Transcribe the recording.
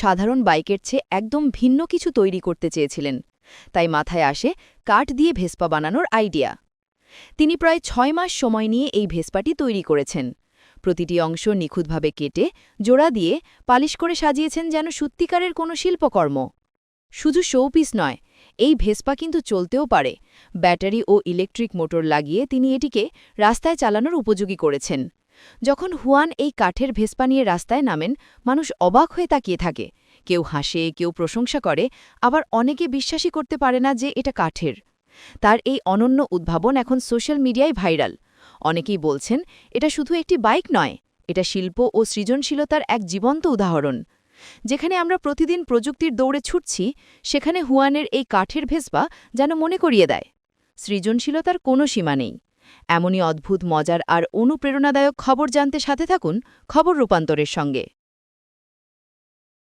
সাধারণ বাইকের চেয়ে একদম ভিন্ন কিছু তৈরি করতে চেয়েছিলেন। তাই মাথায় আসে কাঠ দিয়ে ভেস্পা বানানোর আইডিয়া। তিনি প্রায় ছয় মাস সময় নিয়ে এই ভেস্পাটি তৈরি করেছেন। প্রতিটি অংশ নিখুঁতভাবে কেটে, জোড়া দিয়ে পালিশ করে সাজিয়েছেন যেন সত্যিকারের কোনো শিল্পকর্ম। শুধু শোপিস নয়, এই ভেস্পা কিন্তু চলতেও পারে। ব্যাটারি ও ইলেকট্রিক মোটর লাগিয়ে তিনি এটিকে রাস্তায় চালানোর উপযোগী করেছেন। যখন হুয়ান এই কাঠের ভেস্পা নিয়ে রাস্তায় নামেন, মানুষ অবাক হয়ে তাকিয়ে থাকে। কেউ হাসে, কেউ প্রশংসা করে, আবার অনেকে বিশ্বাসই করতে পারে না যে এটা কাঠের। তার এই অনন্য উদ্ভাবন এখন সোশ্যাল মিডিয়ায় ভাইরাল। অনেকেই বলছেন, এটা শুধু একটি বাইক নয়, এটা শিল্প ও সৃজনশীলতার এক জীবন্ত উদাহরণ। যেখানে আমরা প্রতিদিন প্রযুক্তির দৌড়ে ছুটছি, সেখানে হুয়ানের এই কাঠের ভেসবা যেন মনে করিয়ে দেয়। সৃজনশীলতার কোনো সীমা নেই। এমনই অদ্ভুত মজার আর অনুপ্রেরণাদায়ক খবর জানতে সাথে থাকুন খবর রূপান্তরের সঙ্গে।